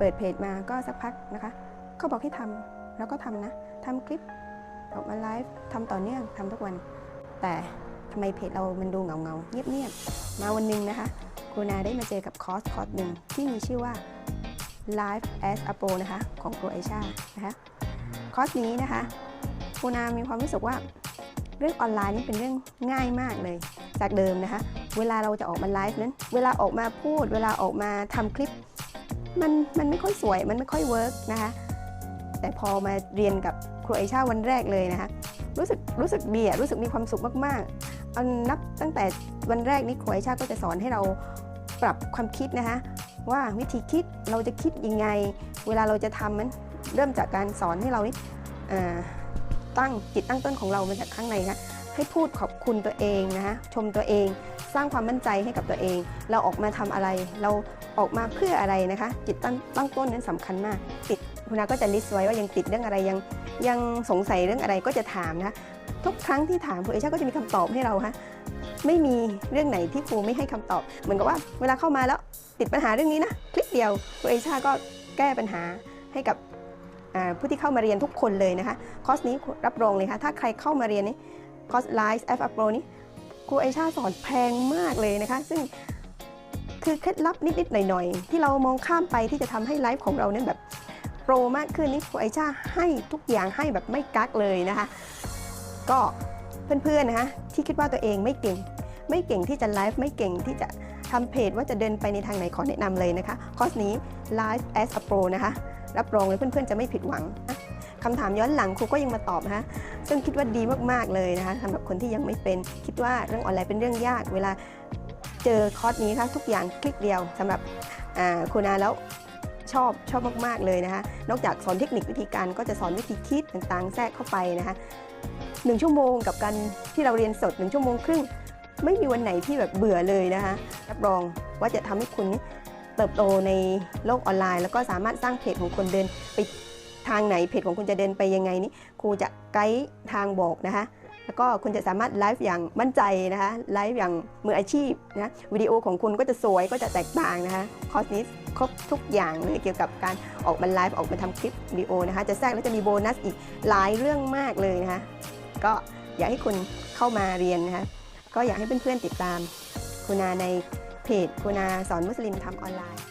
เปิดเพจมาก็สักพักนะคะเขาบอกให้ทำแล้วก็ทำนะทำคลิปออกมาไลฟ์ทำต่อเนื่องทำทุกวัน แต่ทำไมเพจเรามันดูเงาเงาเงียบเงียบมาวันหนึ่งนะคะครูนาได้มาเจอกับคอร์สคอร์สหนึ่งที่มีชื่อว่า Live as a Pro นะคะของครูไอชานะคะคอร์สนี้นะคะครูนามีความรู้สึกว่าเรื่องออนไลน์นี่เป็นเรื่องง่ายมากเลย จากเดิมนะคะ เวลาเราจะออกมาไลฟ์นั้น เวลาออกมาพูด เวลาออกมาทำคลิป มันมันไม่ค่อยสวยมันไม่ค่อยเวิร์กนะคะแต่พอมาเรียนกับครูไอชาวันแรกเลยนะคะรู้สึกรู้สึกดีอะรู้สึกมีความสุขมากๆเอานับตั้งแต่วันแรกนี้ครูไอชาก็จะสอนให้เราปรับความคิดนะคะว่าวิธีคิดเราจะคิดยังไง เวลาเราจะทำมันเริ่มจากการสอนให้เรานี่ตั้งจิตตั้งต้นของเรามาจากข้างในค่ะให้พูดขอบคุณตัวเองนะคะชมตัวเอง สร้างความมั่นใจให้กับตัวเอง เราออกมาทำอะไร เราออกมาเพื่ออะไรนะคะ จิตตั้งตั้งต้นนั้นสำคัญมาก ติดคุณอาก็จะลิสต์ไว้ว่ายังติดเรื่องอะไรยังยังสงสัยเรื่องอะไรก็จะถามนะคะทุกครั้งที่ถามครูเอชาก็จะมีคำตอบให้เราค่ะไม่มีเรื่องไหนที่ครูไม่ให้คำตอบ เหมือนกับว่าเวลาเข้ามาแล้วติดปัญหาเรื่องนี้นะคลิกเดียวครูเอชาก็แก้ปัญหาให้กับผู้ที่เข้ามาเรียนทุกคนเลยนะคะ คอร์สนี้รับรองเลยค่ะ ถ้าใครเข้ามาเรียนนี้คอร์ส Live F Up Pro นี้ ครูไอชาสอนแพงมากเลยนะคะ ซึ่งคือเคล็ดลับนิดๆหน่อยๆ ที่เรามองข้ามไปที่จะทำให้ไลฟ์ของเรานั้นแบบโปรมากขึ้นนี่ครูไอชาให้ทุกอย่างให้แบบไม่กักเลยนะคะ ก็เพื่อนๆนะคะที่คิดว่าตัวเองไม่เก่ง ไม่เก่งที่จะไลฟ์ไม่เก่งที่จะทำเพจว่าจะเดินไปในทางไหนขอแนะนำเลยนะคะ คอร์สนี้ Live as a Pro นะคะ รับรองเลยเพื่อนๆจะไม่ผิดหวังนะ คำถามย้อนหลังครูก็ยังมาตอบนะซึ่งคิดว่าดีมากๆเลยนะคะสำหรับคนที่ยังไม่เป็น คิดว่าเรื่องออนไลน์เป็นเรื่องยาก เวลาเจอคอร์สนี้ค่ะทุกอย่างคลิกเดียวสำหรับคุณอาแล้วชอบชอบมากๆเลยนะคะนอกจากสอนเทคนิควิธีการก็จะสอนวิธีคิดต่างๆ แทรกเข้าไปนะคะหนึ่งชั่วโมงกับการที่เราเรียนสดหนึ่งชั่วโมงครึ่ง ไม่มีวันไหนที่แบบเบื่อเลยนะคะรับรองว่าจะทำให้คุณเติบโตในโลกออนไลน์ แล้วก็สามารถสร้างเพจของคนเดินไป ทางไหนเพจของคุณจะเดินไปยังไงนี่ครูจะไกด์ทางบอกนะคะแล้วก็คุณจะสามารถไลฟ์อย่างมั่นใจนะคะไลฟ์อย่างมืออาชีพนะวิดีโอของคุณก็จะสวยก็จะแตกต่างนะคะคอร์สนี้ครบทุกอย่างเลยเกี่ยวกับการออกมาไลฟ์ออกมาทำคลิปวิดีโอนะคะจะแทรกแล้วจะมีโบนัสอีกหลายเรื่องมากเลยนะคะก็อยากให้คุณเข้ามาเรียนนะคะก็อยากให้เพื่อนๆติดตามคุณาในเพจคุณาสอนมุสลิมทำออนไลน์